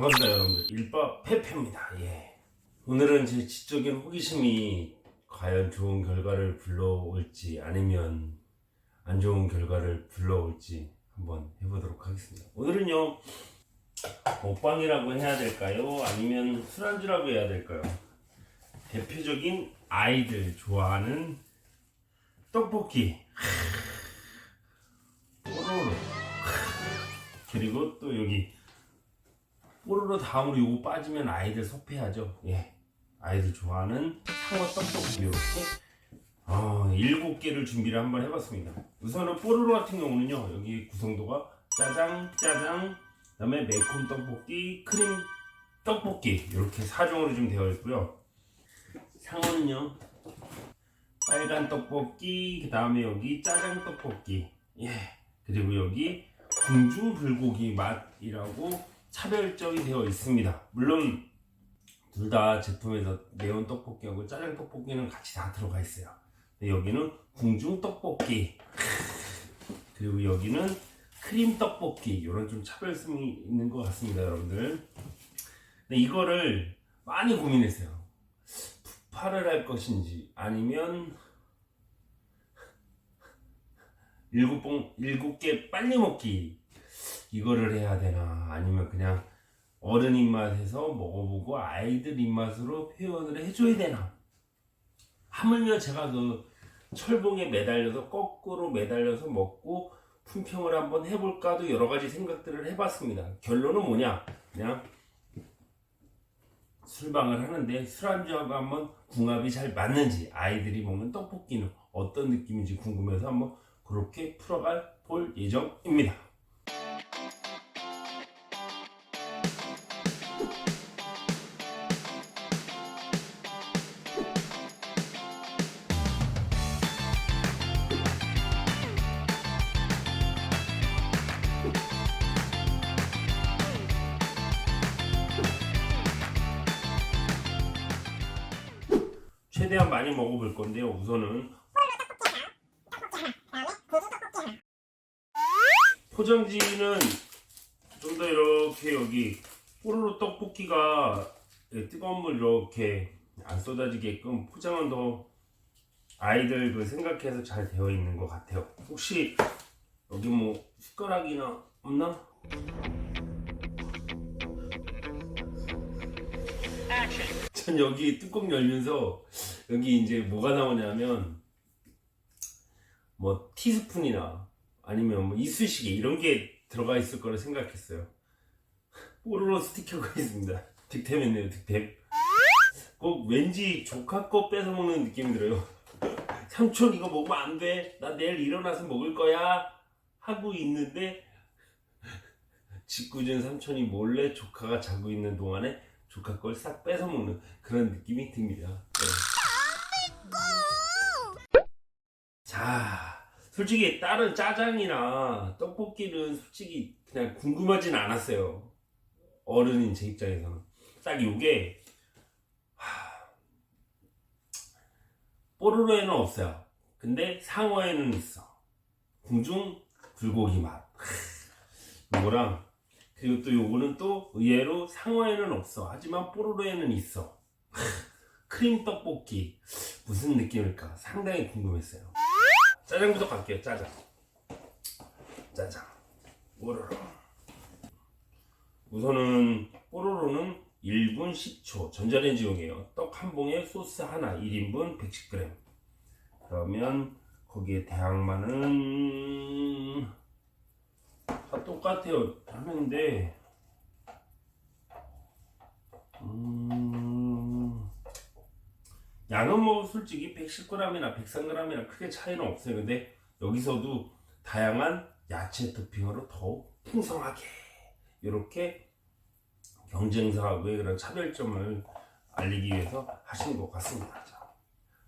반갑습니다 여러분들. 일밥 페페입니다. 예. 오늘은 제 지적인 호기심이 과연 좋은 결과를 불러올지 아니면 안 좋은 결과를 불러올지 한번 해보도록 하겠습니다. 오늘은요 먹방이라고 해야 될까요? 아니면 술안주라고 해야 될까요? 대표적인 아이들 좋아하는 떡볶이. 그리고 또 여기 뽀로로 다음으로 요거 빠지면 아이들 섭해하죠. 예. 아이들 좋아하는 상어 떡볶이 이렇게 아, 일곱 개를 준비를 한번 해봤습니다. 우선은 뽀로로 같은 경우는요. 여기 구성도가 짜장, 짜장, 그 다음에 매콤 떡볶이, 크림 떡볶이 이렇게 4종으로 좀 되어 있고요. 상어는요. 빨간 떡볶이, 그 다음에 여기 짜장 떡볶이, 예. 그리고 여기 궁중 불고기 맛이라고 차별적이 되어 있습니다. 물론 둘 다 제품에서 매운 떡볶이하고 짜장 떡볶이는 같이 다 들어가 있어요. 여기는 궁중 떡볶이 그리고 여기는 크림 떡볶이 이런 좀 차별성이 있는 것 같습니다, 여러분들. 근데 이거를 많이 고민했어요. 부파를 할 것인지 아니면 일곱 봉 일곱 개 빨리 먹기 이거를 해야 되나? 아니면 그냥 어른 입맛에서 먹어보고 아이들 입맛으로 표현을 해줘야 되나? 하물며 제가 그 철봉에 매달려서 거꾸로 매달려서 먹고 품평을 한번 해볼까도 여러 가지 생각들을 해봤습니다. 결론은 뭐냐? 그냥 술방을 하는데 술안주하고 한번 궁합이 잘 맞는지 아이들이 먹는 떡볶이는 어떤 느낌인지 궁금해서 한번 그렇게 풀어갈 볼 예정입니다. 최대한 많이 먹어볼 건데요. 우선은 포장지는 좀 더 이렇게 여기 뽀로로 떡볶이가 예, 뜨거운 물 이렇게 안 쏟아지게끔 포장은 더 아이들 그 생각해서 잘 되어 있는 것 같아요. 혹시 여기 뭐 숟가락이나 없나? 전 여기 뚜껑 열면서 여기 이제 뭐가 나오냐면 뭐 티스푼이나 아니면 뭐 이쑤시개 이런 게 들어가 있을 거라 생각했어요. 뽀로로 스티커가 있습니다. 득템했네요, 득템. 꼭 왠지 조카 거 뺏어 먹는 느낌이 들어요. 삼촌 이거 먹으면 안 돼. 나 내일 일어나서 먹을 거야. 하고 있는데 짓궂은 삼촌이 몰래 조카가 자고 있는 동안에 조카 걸 싹 뺏어 먹는 그런 느낌이 듭니다. 네. 자, 솔직히 다른 짜장이나 떡볶이는 솔직히 그냥 궁금하진 않았어요. 어른인 제 입장에서는 딱 요게 하, 뽀로로에는 없어요. 근데 상어에는 있어. 궁중 불고기 맛. 하, 요거랑 그리고 또 요거는 또 의외로 상어에는 없어. 하지만 뽀로로에는 있어. 하, 크림 떡볶이 무슨 느낌일까 상당히 궁금했어요. 짜장부터 갈게요. 짜장. 짜장. 뽀로로. 우선은 뽀로로는 1분 10초 전자레인지용이에요. 떡 한 봉에 소스 하나 1인분 110g. 그러면 거기에 대항마는 다 똑같아요. 하는데 양은 뭐 솔직히 110g이나 103g이나 크게 차이는 없어요. 근데 여기서도 다양한 야채 토핑으로 더욱 풍성하게 이렇게 경쟁사하고의 그런 차별점을 알리기 위해서 하신 것 같습니다. 자,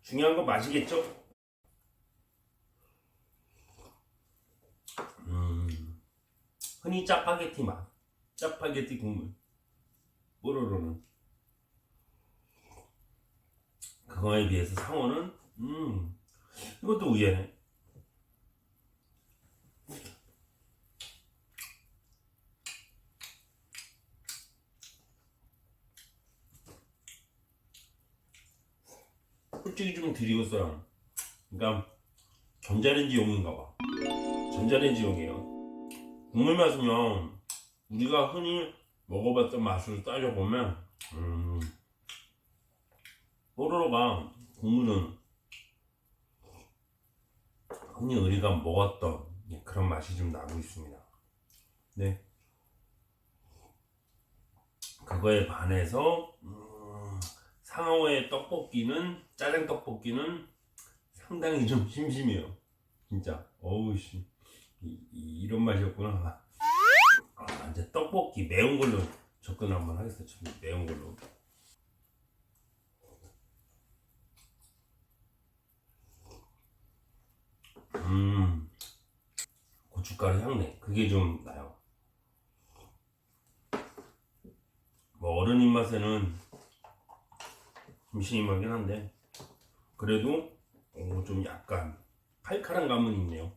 중요한 건 맛이겠죠? 음, 흔히 짜파게티 맛, 짜파게티 국물, 뽀로로는 강화에 비해서 상어는 음 이것도 의외네. 솔직히 좀 드리고서 그러니까 전자레인지용인가 봐. 전자레인지용이에요. 국물 맛은요 우리가 흔히 먹어봤던 맛으로 따져보면 음, 뽀로로가 국물은 흔히 우리가 먹었던 예, 그런 맛이 좀 나고 있습니다. 네. 그거에 반해서 음, 상어의 떡볶이는 짜장 떡볶이는 상당히 좀 심심해요. 진짜. 어우 씨. 이, 이, 런 맛이었구나. 아, 이제 떡볶이 매운 걸로 접근 한번 하겠습니다. 좀 매운 걸로. 음. 고춧가루 향내. 그게 좀 나요. 뭐 어른 입맛에는 좀 심하긴 한데 그래도 어, 좀 약간 칼칼한 감은 있네요.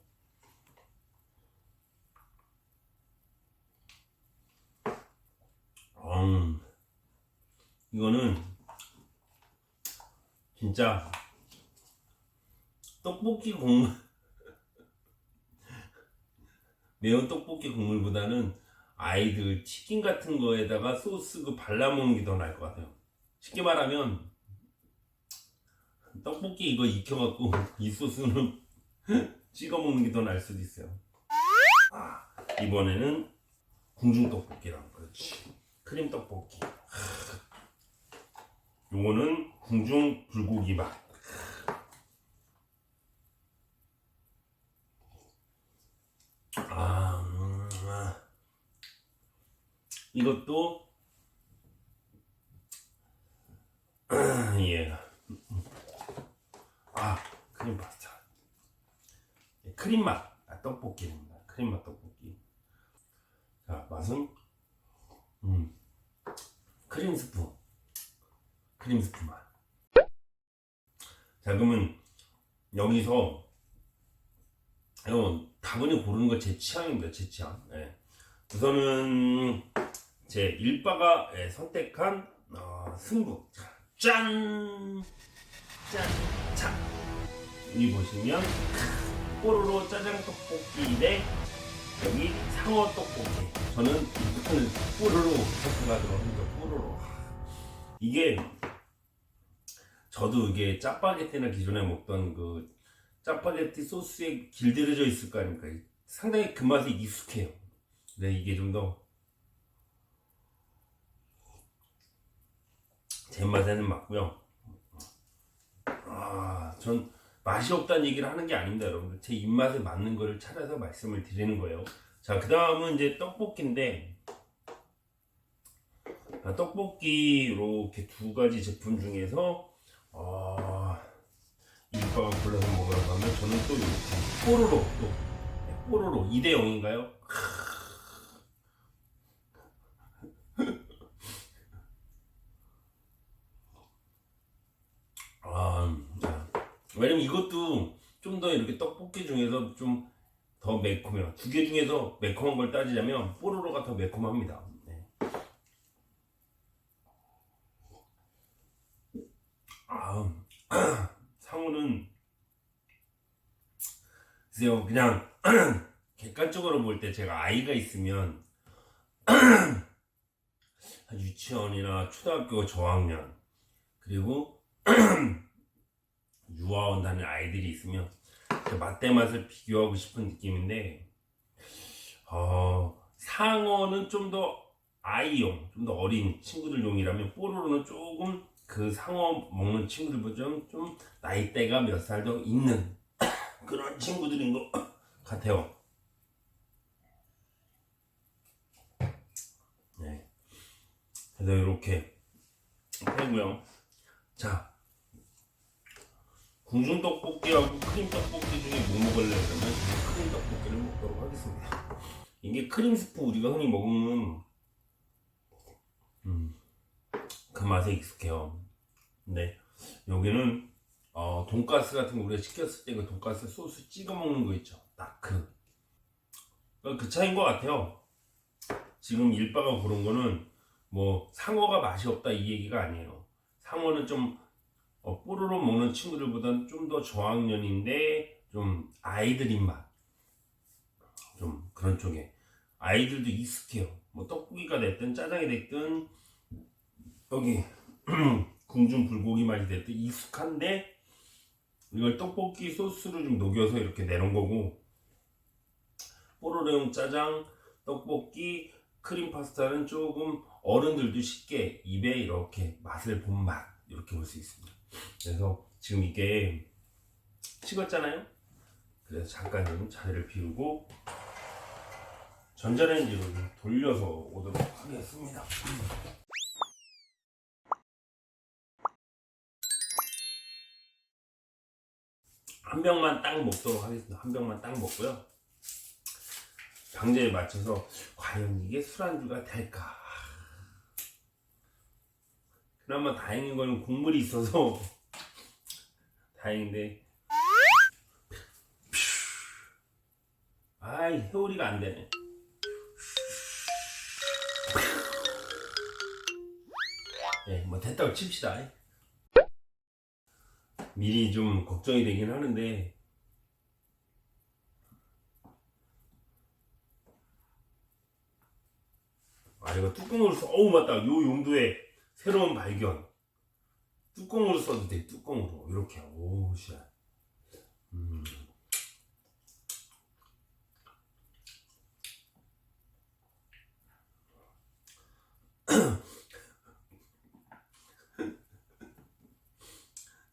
음, 이거는 진짜 떡볶이 국물 매운 떡볶이 국물보다는 아이들 치킨 같은 거에다가 소스 그 발라 먹는 게 더 나을 것 같아요. 쉽게 말하면 떡볶이 이거 익혀갖고 이 소스는 찍어 먹는 게 더 나을 수도 있어요. 아, 이번에는 궁중 떡볶이랑 그렇지 크림 떡볶이. 요거는 궁중 불고기 맛. 아, 음, 아. 이것도 예. 아 크림 파스타. 예, 크림 맛 아, 떡볶이입니다. 크림 맛 떡볶이. 자 맛은 음 크림 스프 크림 스프 맛. 자 그러면 여기서 이거 다분히 고르는 거 제 취향입니다. 제 취향. 예. 우선은 제 일바가 예, 선택한 어, 승부. 자, 짠! 짠! 자, 여기 보시면 뽀로로 짜장 떡볶이 대 여기 상어 떡볶이. 저는 일단은 뽀로로 선택하도록 합니다. 뽀로로. 이게 저도 이게 짜파게티나 기존에 먹던 그 짜파게티 소스에 길들여져 있을 거 아닙니까? 상당히 그 맛이 익숙해요. 근데 이게 좀더 제 맛에는 맞고요. 아, 전 맛이 없다는 얘기를 하는 게 아닙니다, 여러분들. 제 입맛에 맞는 거를 찾아서 말씀을 드리는 거예요. 자, 그 다음은 이제 떡볶이인데, 아, 떡볶이 이렇게 두 가지 제품 중에서, 아, 이거 골라서 먹으라고 하면 저는 또 이렇게 뽀로로 또 네, 뽀로로 2대 0인가요? 아, 아, 왜냐면 이것도 좀 더 이렇게 떡볶이 중에서 좀 더 매콤해요. 두 개 중에서 매콤한 걸 따지자면 뽀로로가 더 매콤합니다. 네. 아, 상우는 글쎄요 그냥 객관적으로 볼 때 제가 아이가 있으면 한 유치원이나 초등학교 저학년 그리고 유아원 다니는 아이들이 있으면 그 맛대 맛을 비교하고 싶은 느낌인데 어, 상어는 좀 더 아이용, 좀 더 어린 친구들용이라면 뽀로로는 조금 그 상어 먹는 친구들보다 좀, 좀 나이대가 몇 살 더 있는 그런 친구들인 것 같아요. 네. 그래서 이렇게 하고요. 자, 궁중 떡볶이하고 크림 떡볶이 중에 뭐 먹을래 그러면 크림 떡볶이를 먹도록 하겠습니다. 이게 크림 스프 우리가 흔히 먹는 음, 그 맛에 익숙해요. 근데 여기는 어, 돈가스 같은 거 우리가 시켰을 때 그 돈가스 소스 찍어 먹는 거 있죠. 딱 그. 그 차이인 것 같아요. 지금 일바가 고른 거는 뭐 상어가 맛이 없다 이 얘기가 아니에요. 상어는 좀 어, 뽀로로 먹는 친구들보다는 좀 더 저학년인데 좀 아이들 입맛 좀 그런 쪽에 아이들도 익숙해요. 뭐 떡볶이가 됐든 짜장이 됐든 여기 궁중 불고기 맛이 됐든 익숙한데 이걸 떡볶이 소스로 좀 녹여서 이렇게 내놓은 거고 뽀로로용 짜장, 떡볶이, 크림 파스타는 조금 어른들도 쉽게 입에 이렇게 맛을 본 맛 이렇게 볼 수 있습니다. 그래서 지금 이게 식었잖아요. 그래서 잠깐 좀 자리를 비우고 전자레인지로 좀 돌려서 오도록 하겠습니다. 한 병만 딱 먹도록 하겠습니다. 한 병만 딱 먹고요. 방제에 맞춰서 과연 이게 술안주가 될까? 그나마 다행인 거는 국물이 있어서. 다행인데. 아이 회오리가 안 되네. 예, 뭐 됐다고 칩시다. 미리 좀 걱정이 되긴 하는데. 아 이거 뚜껑으로 써. 어우 맞다. 요 용도의 새로운 발견 뚜껑으로 써도 돼 뚜껑으로 이렇게 씨 음.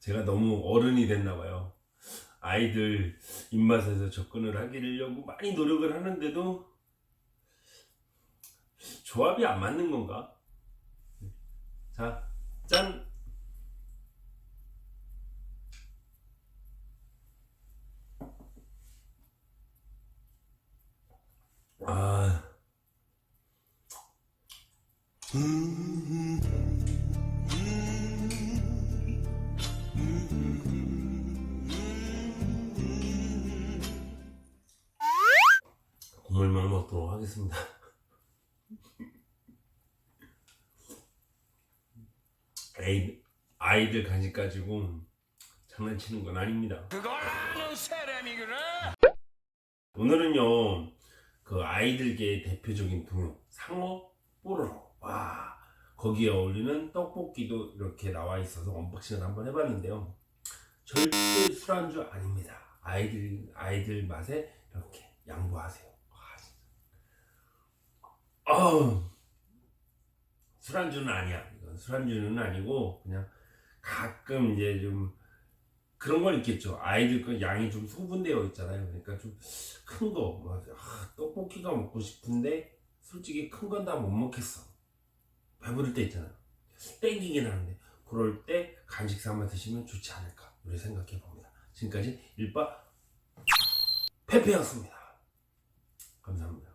제가 너무 어른이 됐나 봐요. 아이들 입맛에서 접근을 하기려고 많이 노력을 하는데도 조합이 안 맞는 건가? 자, 짠! 아. 국물만 먹도록 하겠습니다. 애인, 아이들 간식 가지고 장난치는 건 아닙니다. 그걸 아는 사람이 그래? 오늘은요 그 아이들계의 대표적인 동요 상어 뽀로로. 와 거기에 어울리는 떡볶이도 이렇게 나와 있어서 언박싱을 한번 해봤는데요. 절대 술안주 아닙니다. 아이들 아이들 맛에 이렇게 양보하세요. 와 진짜. 아 술안주는 아니야. 술안주는 아니고, 그냥 가끔 이제 좀 그런 건 있겠죠. 아이들 그 양이 좀 소분되어 있잖아요. 그러니까 좀 큰 거, 뭐, 아, 떡볶이가 먹고 싶은데 솔직히 큰 건 다 못 먹겠어. 배부를 때 있잖아요. 땡기긴 하는데 그럴 때 간식 삼아 드시면 좋지 않을까 우리 생각해 봅니다. 지금까지 일바 페페였습니다. 감사합니다.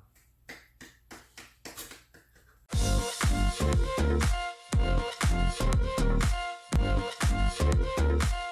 Thank you.